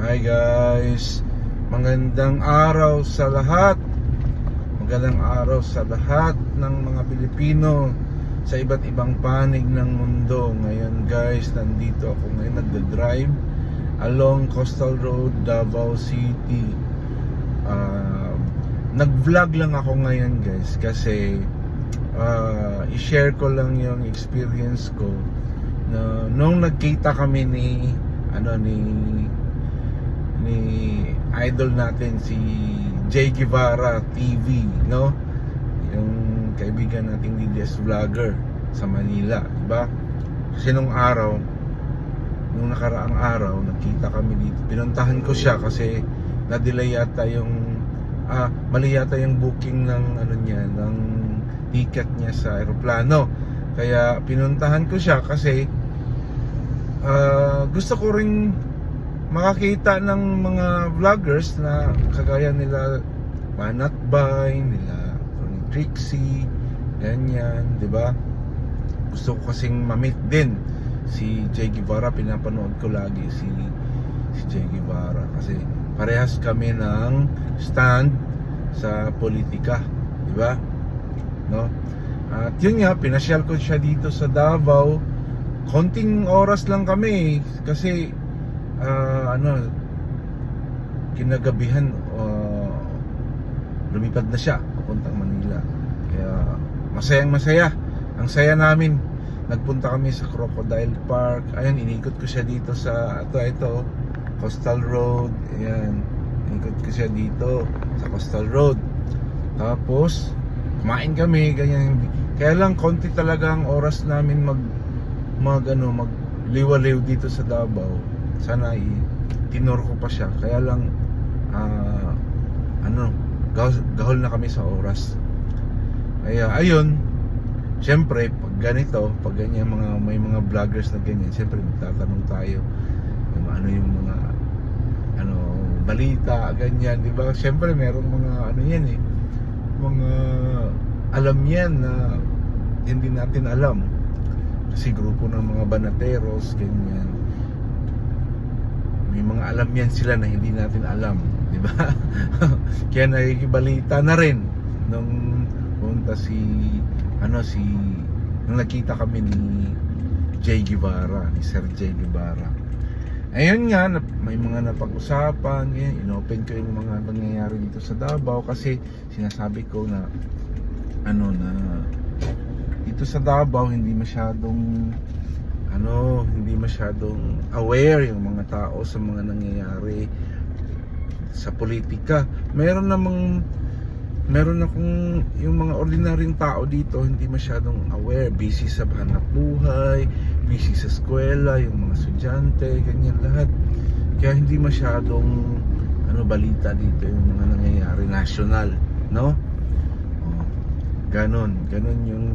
Hi guys, magandang araw sa lahat. Magandang araw sa lahat ng mga Pilipino sa iba't ibang panig ng mundo. Ngayon guys, nandito ako ngayon nagda-drive along Coastal Road, Davao City. Ah, nag-vlog lang ako ngayon guys kasi ah, i-share ko lang yung experience ko na nung nagkita kami ni ano ni ni idol natin si Jay Guevara TV, no? Yung kaibigan nating DJs vlogger sa Manila, di ba? Kasi nung araw, nung nakaraang araw, nagkita kami dito. Pinuntahan ko siya kasi na-delay yata yung ah, mali yata yung booking ng ano niya, ng ticket niya sa eroplano. Kaya pinuntahan ko siya kasi ah, gusto ko ring makakita ng mga vloggers na kagaya nila Manat Bay, nila Tony Trixie, ganyan, di ba? Gusto ko kasing mamit din si Jay Guevara, pinapanood ko lagi si si Jay Guevara kasi parehas kami ng stand sa politika, di ba? No? At yun nga, pinasyal ko siya dito sa Davao. Konting oras lang kami kasi ah, ano kinagabihan uh, lumipad na siya papuntang Manila. Kaya masayang masaya ang saya namin nagpunta kami sa Crocodile Park. Ayun inikot ko siya dito sa ito ito Coastal Road. Ayan inikot ko siya dito sa Coastal Road. Tapos kumain kami ganyan. Kaya lang konti talaga ang oras namin mag mag ano mag liwaliw dito sa Davao sana i tinor ko pa siya. Kaya lang ah, ano gahol, gahol na kami sa oras. Kaya ayun. Syempre pag ganito pag ganyan mga may mga vloggers na ganyan syempre magtatanong tayo yung ano yung mga ano balita ganyan di ba? Syempre merong mga ano yan eh mga alam yan na hindi natin alam. Kasi grupo ng mga banateros ganyan may mga alam yan sila na hindi natin alam, di ba? Kaya nakikibalita na rin nung punta si ano si nung nakita kami ni Jay Guevara, ni Sir Jay Guevara. Ayun nga, may mga napag-usapan, ganyan, inopen ko yung mga nangyayari dito sa Davao kasi sinasabi ko na ano na dito sa Davao hindi masyadong ano, hindi masyadong aware yung mga tao sa mga nangyayari sa politika. Meron namang meron akong yung mga ordinaryong tao dito hindi masyadong aware, busy sa hanap buhay, busy sa eskwela, yung mga estudyante, ganyan lahat. Kaya hindi masyadong ano balita dito yung mga nangyayari national, no? Ganon, ganon yung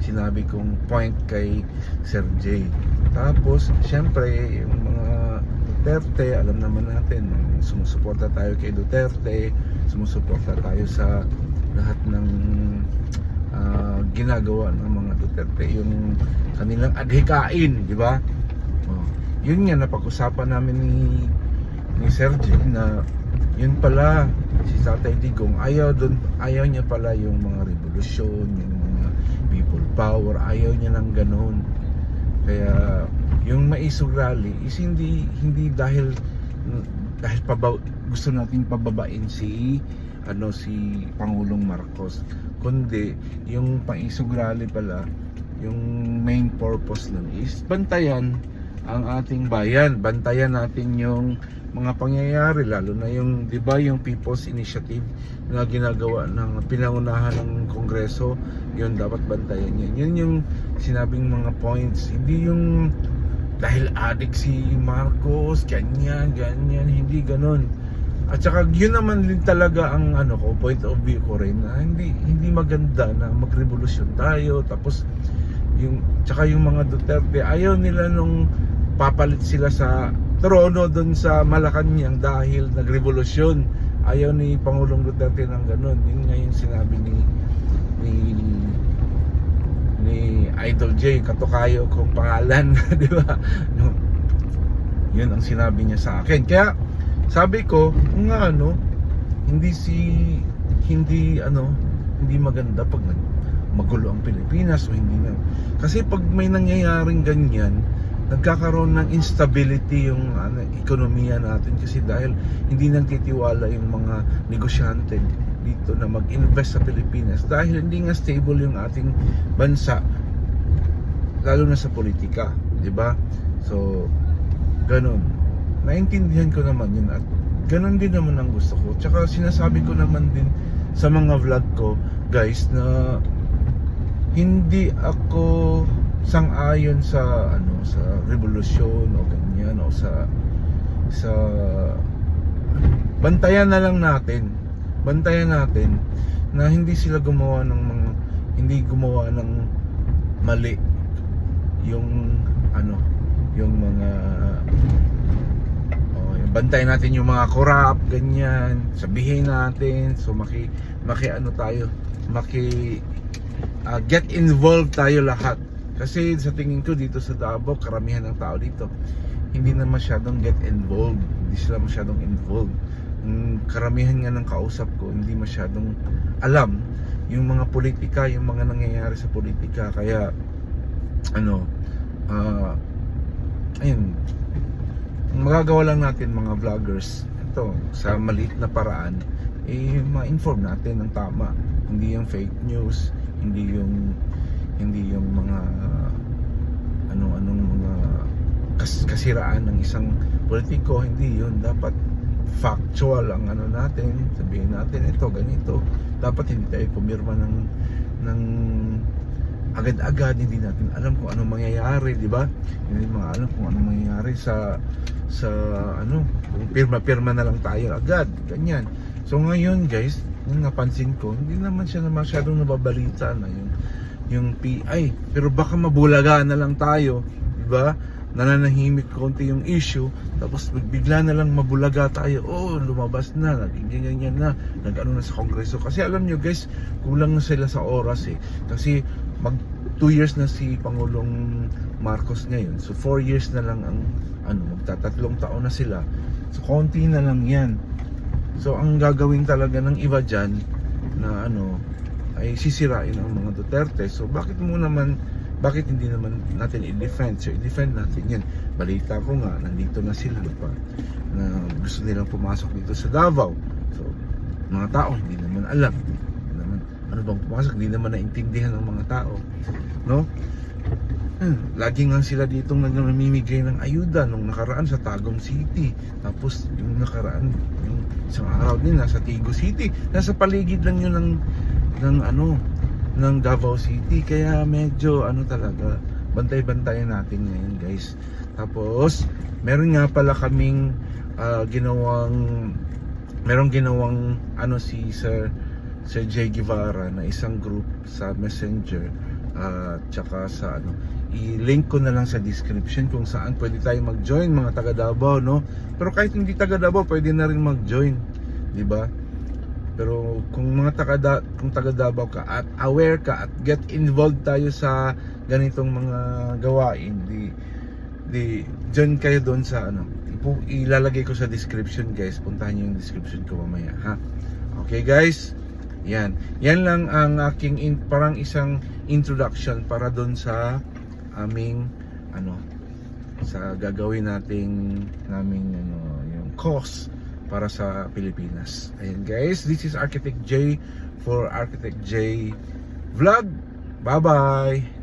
sinabi kong point kay Sir Jay. Tapos, syempre, yung mga Duterte, alam naman natin, sumusuporta tayo kay Duterte, sumusuporta tayo sa lahat ng ah, ginagawa ng mga Duterte, yung kanilang adhikain, di ba? Oh, yun nga, napag-usapan namin ni, ni Jay na yun pala, si Tatay Digong, ayaw, dun, ayaw niya pala yung mga revolusyon, yung mga people power, ayaw niya ng ganun. Kaya yung maisog rally is hindi hindi dahil dahil paba, gusto nating pababain si ano si Pangulong Marcos kundi yung paisog rally pala yung main purpose nun is bantayan ang ating bayan. Bantayan natin yung mga pangyayari lalo na yung 'di ba yung People's Initiative na ginagawa ng pinangunahan ng Kongreso. Yun dapat bantayan yan yun yung sinabing mga points. Hindi yung dahil adik si Marcos ganyan ganyan hindi ganon at saka yun naman din talaga ang ano ko point of view ko rin na hindi hindi maganda na magrevolusyon tayo. Tapos yung tsaka yung mga Duterte ayaw nila nung papalit sila sa trono doon sa Malacanang dahil nagrevolusyon. Ayaw ni Pangulong Duterte ng ganun. Yun nga yung sinabi ni ni ni Idol J. Katukayo kong pangalan di ba? Yun ang sinabi niya sa akin. Kaya sabi ko, nga ano, hindi si hindi ano, hindi maganda pag magulo ang Pilipinas o hindi na. Kasi pag may nangyayaring ganyan, nagkakaroon ng instability yung ano, ekonomiya natin kasi dahil hindi nagtitiwala yung mga negosyante dito na mag-invest sa Pilipinas dahil hindi nga stable yung ating bansa lalo na sa politika, 'di ba? So ganun. Naintindihan ko naman yun at ganun din naman ang gusto ko. Tsaka sinasabi ko naman din sa mga vlog ko, guys, na hindi ako sang-ayon sa ano sa revolusyon o ganyan o sa sa bantayan na lang natin bantayan natin na hindi sila gumawa ng mga hindi gumawa ng mali yung ano yung mga oh, bantayan natin yung mga corrupt ganyan sabihin natin so maki maki ano tayo maki ah, get involved tayo lahat kasi sa tingin ko dito sa Davao karamihan ng tao dito hindi na masyadong get involved. Hindi sila masyadong involved. Yung karamihan nga ng kausap ko hindi masyadong alam yung mga politika yung mga nangyayari sa politika. Kaya ano ah ayun. Ang magagawa lang natin mga vloggers ito sa maliit na paraan eh ma-inform natin ng tama. Hindi yung fake news hindi yung hindi yung mga ano-anong mga kas kasiraan ng isang politiko. Hindi yun. Dapat factual ang ano natin. Sabihin natin ito ganito. Dapat hindi tayo pumirma ng ng agad-agad. Hindi natin alam kung anong mangyayari di ba? Hindi mga alam kung anong mangyayari sa sa ano kung pirma-pirma na lang tayo agad. Ganyan. So ngayon guys yung napansin ko hindi naman siya na masyadong nababalita na yung yung PI pero baka mabulaga na lang tayo di ba? Nananahimik konti yung issue tapos bigla na lang mabulaga tayo. Oh lumabas na naging ganyan na nag ano na sa kongreso. Kasi alam nyo guys kulang sila sa oras eh. Kasi mag 2 years na si Pangulong Marcos ngayon. So 4 years na lang ang ano magtatatlong taon na sila. So konti na lang yan. So ang gagawin talaga ng iba dyan na ano ay sisirain ang mga Duterte so bakit mo naman bakit hindi naman natin i-defend? So, i-defend natin yan. Balita ko nga, nandito na sila pa na gusto nilang pumasok dito sa Davao. So, mga tao hindi naman alam. Hindi naman, ano bang pumasok? Hindi naman naintindihan ng mga tao. No? Hmm, lagi nga sila dito namimigay ng ayuda nung nakaraan sa Tagum City. Tapos yung nakaraan, yung isang araw din nasa Tigo City. Nasa paligid lang yun ng, ng ano, ng Davao City. Kaya medyo ano talaga bantay-bantayan natin ngayon guys. Tapos meron nga pala kaming ah, ginawang merong ginawang ano si Sir Sir Jay Guevara na isang group sa Messenger at tsaka sa ano i-link ko na lang sa description kung saan pwede tayo mag-join mga taga Davao no? Pero kahit hindi taga Davao pwede na rin mag-join di ba pero kung mga taga kung taga Davao ka at aware ka at get involved tayo sa ganitong mga gawain, di di diyan kayo doon sa ano. Ipo, ilalagay ko sa description guys. Puntahan niyo yung description ko mamaya ha. Okay guys? Yan. Yan lang ang aking in, parang isang introduction para doon sa aming ano sa gagawin nating naming ano yung course para sa Pilipinas. Ayan guys, this is Architect J for Architect J Vlog. Bye-bye!